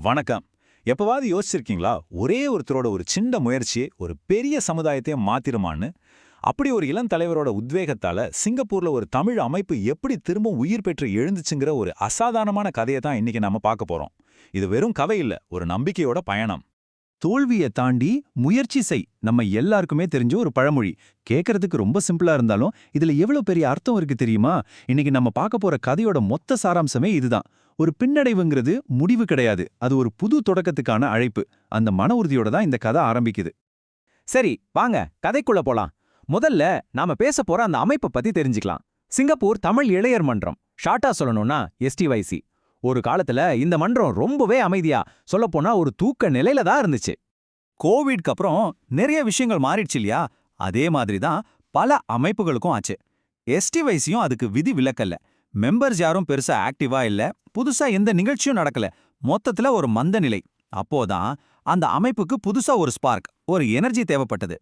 வணக்கம். எப்பவாவது யோசிச்சிருக்கீங்களா? ஒரே ஒருத்தரோட ஒரு சின்ன முயற்சி ஒரு பெரிய சமுதாயத்தையே மாத்திருமான்னு அப்படி ஒரு இளம் தலைவரோட உத்வேகத்தால சிங்கப்பூர்ல ஒரு தமிழ் அமைப்பு எப்படி திரும்ப உயிர் பெற்று எழுந்துச்சுங்கிற ஒரு அசாதாரணமான கதையை தான் இன்னைக்கு நம்ம பார்க்க போறோம். இது வெறும் கதை இல்ல ஒரு நம்பிக்கையோட பயணம். தோல்வியை தாண்டி முயற்சி செய். நம்ம எல்லாருக்குமே தெரிஞ்ச ஒரு பழமொழி. கேட்கறதுக்கு ரொம்ப சிம்பிளா இருந்தாலும் இதுல எவ்வளவு பெரிய அர்த்தம் இருக்கு தெரியுமா? இன்னைக்கு நம்ம பார்க்க போற கதையோட மொத்த சாராம்சமே இதுதான். ஒரு பின்னடைவுங்கிறது முடிவு கிடையாது. அது ஒரு புது தொடக்கத்துக்கான அழைப்பு. அந்த மன உறுதியோட தான் இந்த கதை ஆரம்பிக்குது. சரி வாங்க கதைக்குள்ள போலாம். முதல்ல நாம பேச போற அந்த அமைப்பை பத்தி தெரிஞ்சுக்கலாம். சிங்கப்பூர் தமிழ் இளையர் மன்றம். ஷார்ட்டா சொல்லணும்னா எஸ்டிவைசி ஒரு காலத்துல இந்த மன்றம் ரொம்பவே அமைதியா சொல்லப்போனா ஒரு தூக்க நிலையில தான் இருந்துச்சு. கோவிட்க்கு அப்புறம் நிறைய விஷயங்கள் மாறிடுச்சு இல்லையா? அதே மாதிரி தான் பல அமைப்புகளுக்கும் ஆச்சு. எஸ்டிவைஸையும் அதுக்கு விதி விலக்கல்ல. மெம்பர்ஸ் யாரும் பெருசா ஆக்டிவா இல்ல புதுசா எந்த நிகழ்ச்சியும் நடக்கல. மொத்தத்துல ஒரு மந்த நிலை. அப்போதான் அந்த அமைப்புக்கு புதுசா ஒரு ஸ்பார்க் ஒரு எனர்ஜி தேவைப்பட்டது.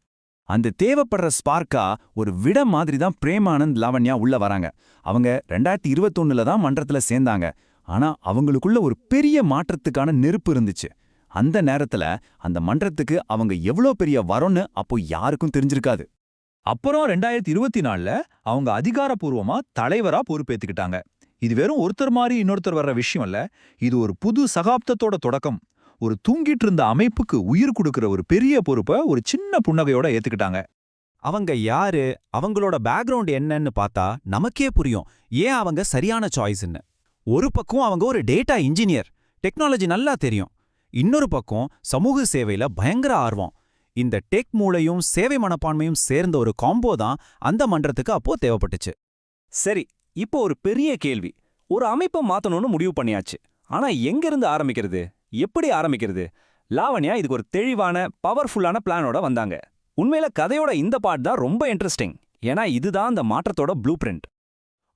அந்த தேவைப்படுற ஸ்பார்க்கா ஒரு விட மாதிரி தான் பிரேமானந்த் லாவண்யா உள்ள வராங்க. அவங்க ரெண்டாயிரத்தி இருபத்தொன்னுல தான் மன்றத்துல சேர்ந்தாங்க. ஆனா அவங்களுக்குள்ள ஒரு பெரிய மாற்றத்துக்கான நெருப்பு இருந்துச்சு. அந்த நேரத்துல அந்த மன்றத்துக்கு அவங்க எவ்வளோ பெரிய வரோன்னு அப்போ யாருக்கும் தெரிஞ்சிருக்காது. அப்புறம் ரெண்டாயிரத்தி இருபத்தி நாலுல அவங்க அதிகாரப்பூர்வமா தலைவரா பொறுப்பேத்துக்கிட்டாங்க. இது வெறும் ஒருத்தர் மாதிரி இன்னொருத்தர் வர்ற விஷயம் அல்ல இது ஒரு புது சகாப்தத்தோட தொடக்கம். ஒரு தூங்கிட்டு இருந்த அமைப்புக்கு உயிர் கொடுக்கிற ஒரு பெரிய பொறுப்பை ஒரு சின்ன புன்னகையோட ஏத்துக்கிட்டாங்க. அவங்க யாரு அவங்களோட பேக்ரவுண்ட் என்னன்னு பார்த்தா நமக்கே புரியும் ஏன் அவங்க சரியான சாய்ஸ்ன்னு. ஒரு பக்கம் அவங்க ஒரு டேட்டா இன்ஜினியர் டெக்னாலஜி நல்லா தெரியும். இன்னொரு பக்கம் சமூக சேவையில பயங்கர ஆர்வம். இந்த டெக் மூளையும் சேவை மனப்பான்மையும் சேர்ந்த ஒரு காம்போ தான் அந்த மன்றத்துக்கு அப்போ தேவைப்பட்டுச்சு. சரி இப்போ ஒரு பெரிய கேள்வி. ஒரு அமைப்பை மாத்தணும்னு முடிவு பண்ணியாச்சு. ஆனா எங்க இருந்து ஆரம்பிக்கிறது? எப்படி ஆரம்பிக்கிறது? லாவண்யா இதுக்கு ஒரு தெளிவான பவர்ஃபுல்லான பிளானோட வந்தாங்க. உண்மையில கதையோட இந்த பாட் தான் ரொம்ப இன்ட்ரெஸ்டிங் ஏன்னா இதுதான் அந்த மாற்றத்தோட ப்ளூ பிரிண்ட்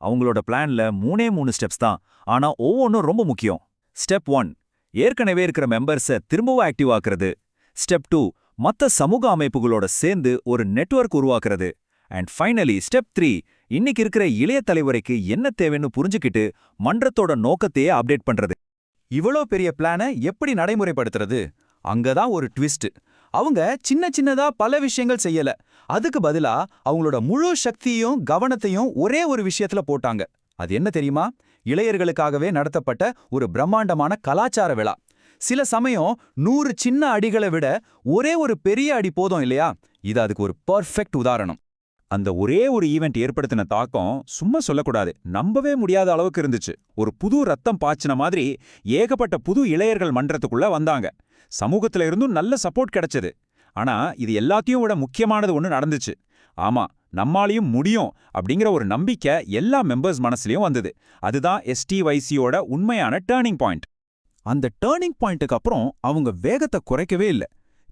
அவங்களோட பிளான்ல மூணே மூணு ஸ்டெப்ஸ் தான். ஆனா ஒவ்வொன்றும் ரொம்ப முக்கியம். ஸ்டெப் ஒன் ஏற்கனவே இருக்கிற மெம்பர்ஸை திரும்பவும் ஆக்டிவ் ஆக்குறது. ஸ்டெப் டூ மத்த சமூக அமைப்புகளோட சேர்ந்து ஒரு நெட்வொர்க் உருவாக்குறது. அண்ட் ஃபைனலி ஸ்டெப் த்ரீ இன்னைக்கு இருக்கிற இளைய தலைவரைக்கு என்ன தேவைன்னு புரிஞ்சுக்கிட்டு மன்றத்தோட நோக்கத்தையே அப்டேட் பண்றது. இவ்வளோ பெரிய பிளானை எப்படி நடைமுறைப்படுத்துறது? அங்கதான் ஒரு ட்விஸ்ட் அவங்க சின்ன சின்னதா பல விஷயங்கள் செய்யல. அதுக்கு பதிலா அவங்களோட முழு சக்தியையும் கவனத்தையும் ஒரே ஒரு விஷயத்துல போட்டாங்க. அது என்ன தெரியுமா? இளையர்களுக்காகவே நடத்தப்பட்ட ஒரு பிரம்மாண்டமான கலாச்சார விழா. சில சமயம் நூறு சின்ன அடிகளை விட ஒரே ஒரு பெரிய அடி போதும் இல்லையா? இது அதுக்கு ஒரு பர்ஃபெக்ட் உதாரணம். அந்த ஒரே ஒரு ஈவெண்ட் ஏற்படுத்தின தாக்கம் சும்மா சொல்லக்கூடாது. நம்பவே முடியாத அளவுக்கு இருந்துச்சு. ஒரு புது ரத்தம் பாய்ச்சின மாதிரி ஏகப்பட்ட புது இளையர்கள் மன்றத்துக்குள்ள வந்தாங்க. சமூகத்துல இருந்தும் நல்ல சப்போர்ட் கிடைச்சது. ஆனா இது எல்லாத்தையும் விட முக்கியமானது ஒன்று நடந்துச்சு. ஆமா நம்மாலையும் முடியும் அப்படிங்கிற ஒரு நம்பிக்கை எல்லா மெம்பர்ஸ் மனசுலயும் வந்தது. அதுதான் எஸ்டிவைசியோட உண்மையான டேர்னிங் பாயிண்ட் அந்த டேர்னிங் பாயிண்ட்டுக்கு அப்புறம் அவங்க வேகத்தை குறைக்கவே இல்ல.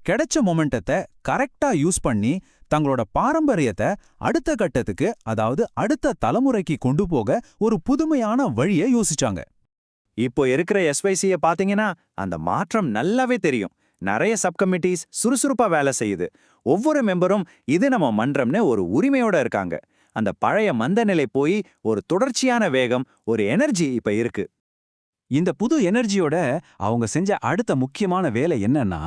கிடைச்ச மொமெண்டத்தை கரெக்டா யூஸ் பண்ணி தங்களோட பாரம்பரியத்தை அடுத்த கட்டத்துக்கு அதாவது அடுத்த தலைமுறைக்கு கொண்டு போக ஒரு புதுமையான வழியை யோசிச்சாங்க. இப்போ இருக்கிற எஸ்வைசிய பாத்தீங்கன்னா அந்த மாற்றம் நல்லாவே தெரியும். நிறைய சப்கமிட்டிஸ் சுறுசுறுப்பா வேலை செய்யுது. ஒவ்வொரு மெம்பரும் இது நம்ம மன்றம்னு ஒரு உரிமையோட இருக்காங்க. அந்த பழைய மந்த நிலை போய் ஒரு தொடர்ச்சியான வேகம் ஒரு எனர்ஜி இப்ப இருக்கு. இந்த புது எனர்ஜியோட அவங்க செஞ்ச அடுத்த முக்கியமான வேலை என்னன்னா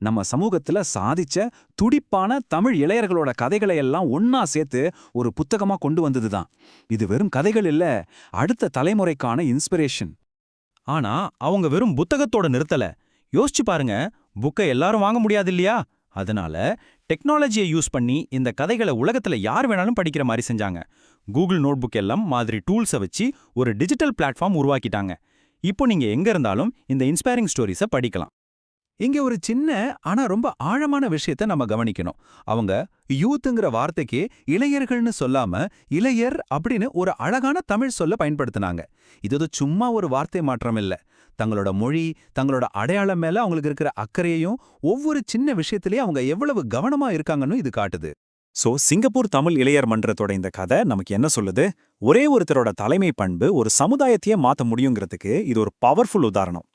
நம்ம சமூகத்துல சாதிச்ச துடிப்பான தமிழ் இளையர்களோட கதைகளை எல்லாம் ஒன்னா சேர்த்து ஒரு புத்தகமா கொண்டு வந்ததுதான். இது வெறும் கதைகள் இல்ல அடுத்த தலைமுறைக்கான இன்ஸ்பிரேஷன் ஆனா அவங்க வெறும் புத்தகத்தோட நிறுத்தல. யோசிச்சு பாருங்க புக்கை எல்லாரும் வாங்க முடியாது இல்லையா அதனால டெக்னாலஜியை யூஸ் பண்ணி இந்த கதைகளை உலகத்துல யார் வேணாலும் படிக்கிற மாதிரி செஞ்சாங்க. கூகுள் நோட்புக் எல்லாம் மாதிரி டூல்ஸை வச்சு ஒரு டிஜிட்டல் பிளாட்ஃபார்ம் உருவாக்கிட்டாங்க. இப்போ நீங்க எங்க இருந்தாலும் இந்த இன்ஸ்பைரிங் ஸ்டோரிஸை படிக்கலாம். இங்க ஒரு சின்ன ஆனா ரொம்ப ஆழமான விஷயத்த நம்ம கவனிக்கணும். அவங்க யூத்துங்கிற வார்த்தைக்கு இளையர்கள்னு சொல்லாம இளையர் அப்படின்னு ஒரு அழகான தமிழ் சொல்ல பயன்படுத்தினாங்க. இது சும்மா ஒரு வார்த்தை மாற்றம் இல்ல. தங்களோட மொழி தங்களோட அடையாளம் மேல அவங்களுக்கு இருக்கிற அக்கறையையும் ஒவ்வொரு சின்ன விஷயத்திலேயே அவங்க எவ்வளவு கவனமா இருக்காங்கன்னு இது காட்டுது. சோ சிங்கப்பூர் தமிழ் இளையர் மன்றத்தோட இந்த கதை நமக்கு என்ன சொல்லுது? ஒரே ஒருத்தரோட தலைமை பண்பு ஒரு சமுதாயத்தையே மாத்த முடியுங்கிறதுக்கு இது ஒரு பவர்ஃபுல் உதாரணம்.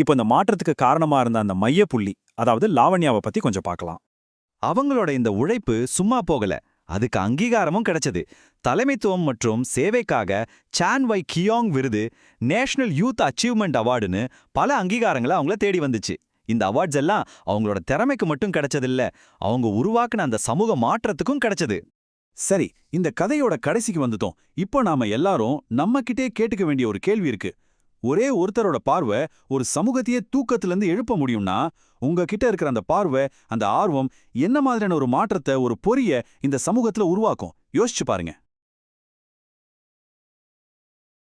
இப்போ இந்த மாற்றத்துக்கு காரணமா இருந்த அந்த மையப்புள்ளி அதாவது லாவண்யாவை பத்தி கொஞ்சம் பார்க்கலாம். அவங்களோட இந்த உழைப்பு சும்மா போகல. அதுக்கு அங்கீகாரமும் கிடைச்சது. தலைமைத்துவம் மற்றும் சேவைக்காக சான் வை கியோங் விருது நேஷனல் யூத் அச்சீவ்மெண்ட் அவார்டுன்னு பல அங்கீகாரங்களை அவங்கள தேடி வந்துச்சு. இந்த அவார்ட்ஸ் எல்லாம் அவங்களோட திறமைக்கு மட்டும் கிடைச்சதில்ல அவங்க உருவாக்குன அந்த சமூக மாற்றத்துக்கும் கிடைச்சது. சரி இந்த கதையோட கடைசிக்கு வந்துட்டோம். இப்போ நாம எல்லாரும் நம்மகிட்டே கேட்டுக்க வேண்டிய ஒரு கேள்வி இருக்கு. ஒரே ஒருத்தரோட பார்வை ஒரு சமூகத்தையே தூக்கத்துல இருந்து எழுப்ப முடியும்னா உங்ககிட்ட இருக்கிற அந்த பார்வை அந்த ஆர்வம் என்ன மாதிரியான ஒரு மாற்றத்தை ஒரு பொறிய இந்த சமூகத்துல உருவாக்கும்? யோசிச்சு பாருங்க.